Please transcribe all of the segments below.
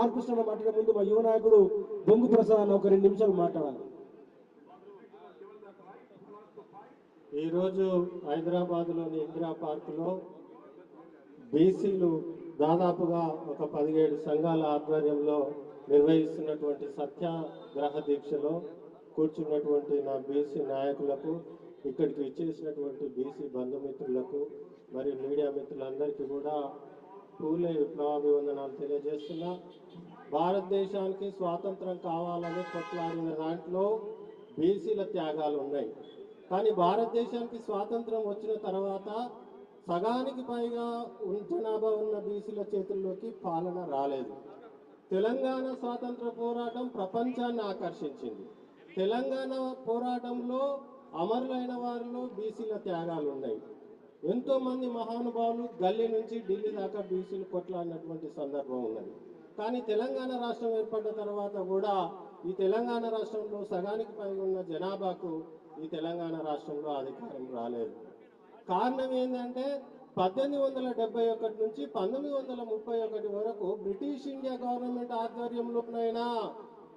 Park మాట్లాడే ముందు మా యువ నాయకుడు ప్రసాద్ అన్న ఒక రెండు నిమిషాలు మాట్లాడాలి. ఈరోజు హైదరాబాద్లోని ఇందిరా పార్కులో బీసీలు దాదాపుగా ఒక పదిహేడు సంఘాల ఆధ్వర్యంలో నిర్వహిస్తున్నటువంటి సత్యాగ్రహ దీక్షలో కూర్చున్నటువంటి నా బీసీ నాయకులకు ఇక్కడికి ఇచ్చేసినటువంటి బీసీ బంధుమిత్రులకు మరియు మీడియా మిత్రులందరికీ కూడా పూలే విప్లవాభివందనాలు తెలియజేస్తున్నా. భారతదేశానికి స్వాతంత్రం కావాలని కొట్లాడిన దాంట్లో బీసీల త్యాగాలు ఉన్నాయి. కానీ భారతదేశానికి స్వాతంత్రం వచ్చిన తర్వాత సగానికి పైగా జనాభా ఉన్న బీసీల చేతుల్లోకి పాలన రాలేదు. తెలంగాణ స్వాతంత్ర పోరాటం ప్రపంచాన్ని ఆకర్షించింది. తెలంగాణ పోరాటంలో అమరులైన వారిలో బీసీల త్యాగాలు ఉన్నాయి. ఎంతో మంది మహానుభావులు గల్లీ నుంచి ఢిల్లీ దాకా బీసీలు కొట్లాడినటువంటి సందర్భం ఉన్నది. కానీ తెలంగాణ రాష్ట్రం ఏర్పడిన తర్వాత కూడా ఈ తెలంగాణ రాష్ట్రంలో సగానికి పైగా ఉన్న జనాభాకు ఈ తెలంగాణ రాష్ట్రంలో అధికారం రాలేదు. కారణం ఏంటంటే పద్దెనిమిది వందల డెబ్బై ఒకటి నుంచి పంతొమ్మిది వందల ముప్పై ఒకటి వరకు బ్రిటిష్ ఇండియా గవర్నమెంట్ ఆధ్వర్యంలోనైనా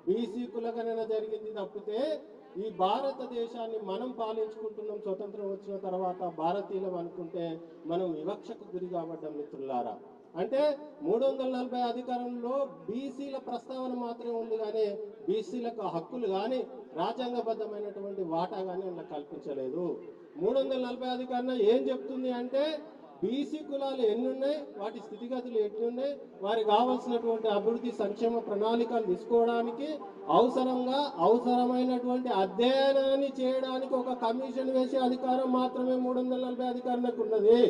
బీసీ కులగణన జరిగింది తప్పితే ఈ భారతదేశాన్ని మనం పాలించుకుంటున్నాం స్వతంత్రం వచ్చిన తర్వాత భారతీయులం అనుకుంటే మనం వివక్షకు గురి కాబడ్డాం మిత్రులారా. అంటే మూడు వందల నలభై అధికారంలో బీసీల ప్రస్తావన మాత్రమే ఉంది కానీ బీసీలకు హక్కులు కానీ రాజ్యాంగబద్ధమైనటువంటి వాటా కానీ అందులో కల్పించలేదు. మూడు వందల నలభై అధికారం ఏం చెప్తుంది అంటే బీసీ కులాలు ఎన్ని ఉన్నాయి వాటి స్థితిగతులు ఎట్లున్నాయి వారికి కావాల్సినటువంటి అభివృద్ధి సంక్షేమ ప్రణాళికలు తీసుకోవడానికి అవసరంగా అవసరమైనటువంటి అధ్యయనాన్ని చేయడానికి ఒక కమిషన్ వేసే అధికారం మాత్రమే మూడు వందల నలభై అధికారులకు ఉన్నది.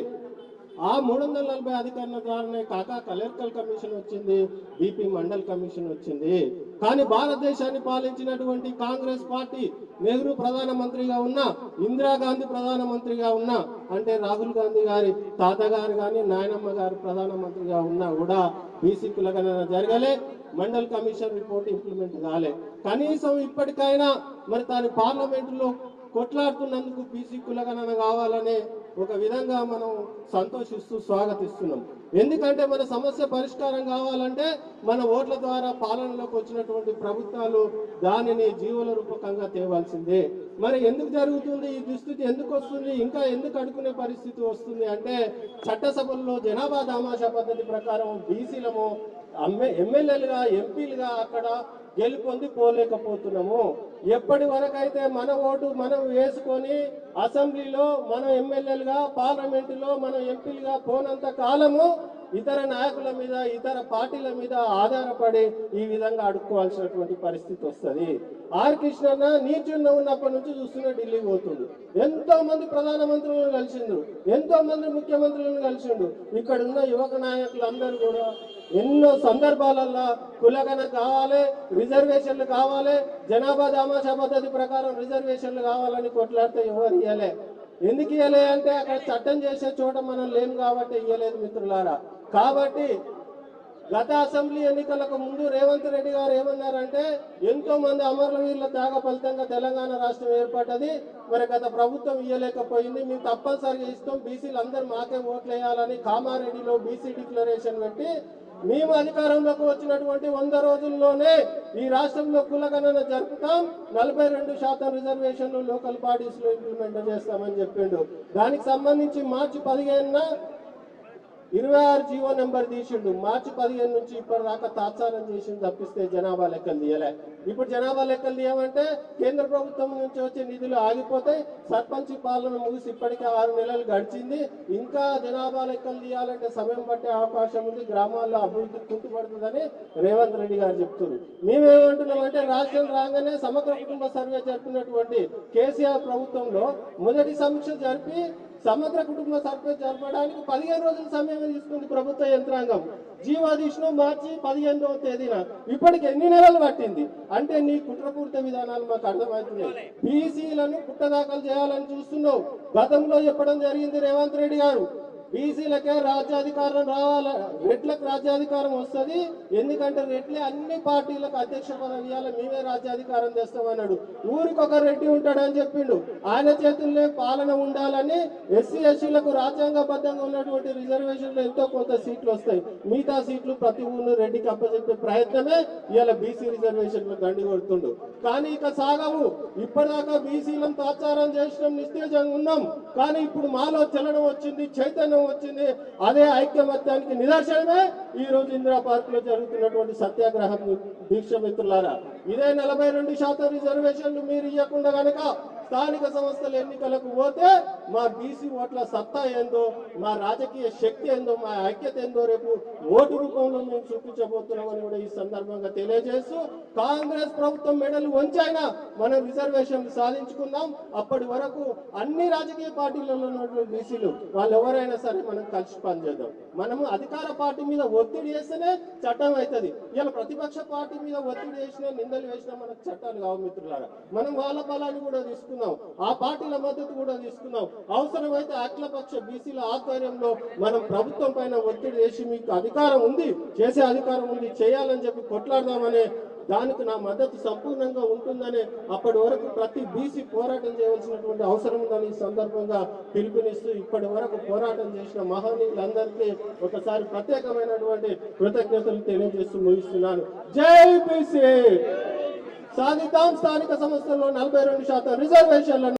ఆ మూడు వందల నలభై అధికారుల ద్వారానే కాక కలెక్టర్ కమిషన్ వచ్చింది బీపీ మండల్ కమిషన్ వచ్చింది. కానీ భారతదేశాన్ని పాలించినటువంటి కాంగ్రెస్ పార్టీ నెహ్రూ ప్రధానమంత్రిగా ఉన్న ఇందిరాగాంధీ ప్రధానమంత్రిగా ఉన్న అంటే రాహుల్ గాంధీ గారి తాతగారు కానీ నాయనమ్మ గారు ప్రధానమంత్రిగా ఉన్నా కూడా బీసీ కులగణన జరగలే మండల్ కమిషన్ రిపోర్ట్ ఇంప్లిమెంట్ కాలే. కనీసం ఇప్పటికైనా మరి తాను పార్లమెంటులో కొట్లాడుతున్నందుకు బీసీ కులగణన కావాలనే ఒక విధంగా మనం సంతోషిస్తూ స్వాగతిస్తున్నాం. ఎందుకంటే మన సమస్య పరిష్కారం కావాలంటే మన ఓట్ల ద్వారా పాలనలోకి వచ్చినటువంటి ప్రభుత్వాలు దానిని జీవుల రూపకంగా తేవాల్సిందే. మరి ఎందుకు జరుగుతుంది? ఈ దుస్థితి ఎందుకు వస్తుంది? ఇంకా ఎందుకు అడుకునే పరిస్థితి వస్తుంది? అంటే చట్టసభల్లో జనాభా దామాషా పద్ధతి ప్రకారం బీసీలము ఎమ్మెల్యేలుగా ఎంపీలుగా అక్కడ గెలుపొంది పోలేకపోతున్నాము. ఎప్పటి వరకైతే మన ఓటు మనం వేసుకొని అసెంబ్లీలో మనం ఎమ్మెల్యేలుగా పార్లమెంటులో మనం ఎంపీలుగా పోనంత కాలము ఇతర నాయకుల మీద ఇతర పార్టీల మీద ఆధారపడి ఈ విధంగా అడుక్కోవాల్సినటువంటి పరిస్థితి వస్తుంది. ఆర్ కృష్ణన్న నీచున్న ఉన్నప్పటి నుంచి చూస్తున్న ఢిల్లీ పోతుండు. ఎంతో మంది ప్రధానమంత్రులను కలిసిండు ఎంతో మంది ముఖ్యమంత్రులను కలిసిండు. ఇక్కడ ఉన్న యువక నాయకులందరూ కూడా ఎన్నో సందర్భాలలో కులగన కావాలి రిజర్వేషన్లు కావాలి జనాభా దామాషా పద్ధతి ప్రకారం రిజర్వేషన్లు కావాలని కొట్లాడితే ఎవరు ఇవ్వలే ఎందుకు ఇవ్వలే అంటే అక్కడ చట్టం చేసే చోట మనం లేము కాబట్టి ఇవ్వలేదు మిత్రులారా. కాబట్టి గత అసెంబ్లీ ఎన్నికలకు ముందు రేవంత్ రెడ్డి గారు ఏమన్నారంటే ఎంతో మంది అమరవీరుల త్యాగ ఫలితంగా తెలంగాణ రాష్ట్రం ఏర్పడ్డది మరి గత ప్రభుత్వం ఇవ్వలేకపోయింది మేము తప్పనిసరిగా ఇస్తాం బీసీలు అందరూ మాకే ఓట్లు వేయాలని కామారెడ్డిలో బీసీ డిక్లరేషన్ పెట్టి మేము అధికారంలోకి వచ్చినటువంటి వంద రోజుల్లోనే ఈ రాష్ట్రంలో కులగణన జరుపుతాం. నలభై రెండు శాతం రిజర్వేషన్లు లోకల్ బాడీస్లో ఇంప్లిమెంట్ చేస్తామని చెప్పిండు. దానికి సంబంధించి మార్చి పదిహేనున ఇరవై ఆరు జీవో నెంబర్ తీసిండు. మార్చి పదిహేను నుంచి ఇప్పటి దాకా తాత్సారం చేసిండు తప్పిస్తే జనాభా లెక్కలు తీయలే. ఇప్పుడు జనాభా లెక్కలు తీయమంటే కేంద్ర ప్రభుత్వం నుంచి వచ్చే నిధులు ఆగిపోతాయి సర్పంచ్ పాలన ముగిసి ఇప్పటికే ఆరు నెలలు గడిచింది. ఇంకా జనాభా లెక్కలు తీయాలంటే సమయం పట్టే అవకాశం ఉంది. గ్రామాల్లో అభివృద్ధి కుంటుపడుతుందని రేవంత్ రెడ్డి గారు చెప్తున్నారు. మేమేమంటున్నామంటే రాష్ట్రం రాగానే సమగ్ర కుటుంబ సర్వే జరిపినటువంటి కేసీఆర్ ప్రభుత్వంలో మొదటి సమీక్ష జరిపి సమగ్ర కుటుంబ సర్వే జరపడానికి పదిహేను రోజుల సమయం తీసుకుంది ప్రభుత్వ యంత్రాంగం. జీవాదీష్ను మార్చి పదిహేనవ తేదీన ఇప్పటికి ఎన్ని నెలలు పట్టింది? అంటే నీ కుట్రపూర్త విధానాలు మాకు అర్థమవుతున్నాయి. బీసీలను పుట్టదాఖలు చేయాలని చూస్తున్నావు. గతంలో చెప్పడం జరిగింది రేవంత్ రెడ్డి గారు. బీసీలకే రాజ్యాధికారం రావాల రెడ్లకు రాజ్యాధికారం వస్తుంది. ఎందుకంటే రెడ్లే అన్ని పార్టీలకు అధ్యక్ష పదవి ఇవ్వాలి మేమే రాజ్యాధికారం తెస్తామన్నాడు. ఊరికొక రెడ్డి ఉంటాడని చెప్పిండు. ఆయన చేతుల్లో పాలన ఉండాలని ఎస్సీ ఎస్సీలకు రాజ్యాంగబద్ధంగా ఉన్నటువంటి రిజర్వేషన్లు ఎంతో కొంత సీట్లు వస్తాయి. మిగతా సీట్లు ప్రతి ఊరు రెడ్డికి అప్పచెప్పే ప్రయత్నమే ఇవాళ బీసీ రిజర్వేషన్లు గండి కొడుతుండు. కానీ ఇక సాగవు. ఇప్పటిదాకా బీసీలను తాత్సారం చేసినాం నిస్తేజంగా ఉన్నాం. కానీ ఇప్పుడు మాలో చలనం వచ్చింది చైతన్యం వచ్చింది. అదే ఐక్యమత్యానికి నిదర్శనమే ఈ రోజు ఇందిరా పార్క్లో జరుగుతున్నటువంటి సత్యాగ్రహ దీక్ష మిత్రులారా. ఇదే నలభై రెండు శాతం రిజర్వేషన్లు మీరు ఇవ్వకుండా గనక స్థానిక సంస్థల ఎన్నికలకు పోతే మా బీసీ ఓట్ల సత్తా ఏందో మా రాజకీయ శక్తి ఏందో మా ఐక్యత ఏందో రేపు ఓటు రూపంలో మేము చూపించబోతున్నామని కూడా ఈ సందర్భంగా తెలియజేస్తూ కాంగ్రెస్ ప్రభుత్వం మెడలు వంచైనా మనం రిజర్వేషన్లు సాధించుకుందాం. అప్పటి వరకు అన్ని రాజకీయ పార్టీలలో ఉన్నటువంటి బీసీలు వాళ్ళు ఎవరైనా సరే మనం కలిసి పనిచేద్దాం మనము అధికార పార్టీ మీద ఒత్తిడి చేస్తేనే చట్టం అవుతుంది ఇలా ప్రతిపక్ష పార్టీ మీద ఒత్తిడి చేసినా నిందలు వేసినా మనకు చట్టాలు కావు మిత్రులారా. మనం వాళ్ళ బలాన్ని కూడా తీసుకున్నాం. ఆ పార్టీల మద్దతు కూడా తీసుకున్నాం. అవసరమైతే అఖిలపక్ష బీసీల ఆధ్వర్యంలో మనం ప్రభుత్వం పైన ఒత్తిడి చేసి మీకు అధికారం ఉంది చేసే అధికారం ఉంది చేయాలని చెప్పి కొట్లాడదామనే దానికి నా మద్దతు సంపూర్ణంగా ఉంటుందని అప్పటి వరకు ప్రతి బీసీ పోరాటం చేయవలసినటువంటి అవసరం ఉందని ఈ సందర్భంగా పిలుపునిస్తూ ఇప్పటి వరకు పోరాటం చేసిన మహనీయులందరికీ ఒకసారి ప్రత్యేకమైనటువంటి కృతజ్ఞతలు తెలియజేస్తూ ముగిస్తున్నాను. జై బీసీ! సాధిద్దాం స్థానిక సంస్థల్లో నలభై రెండు శాతం రిజర్వేషన్లను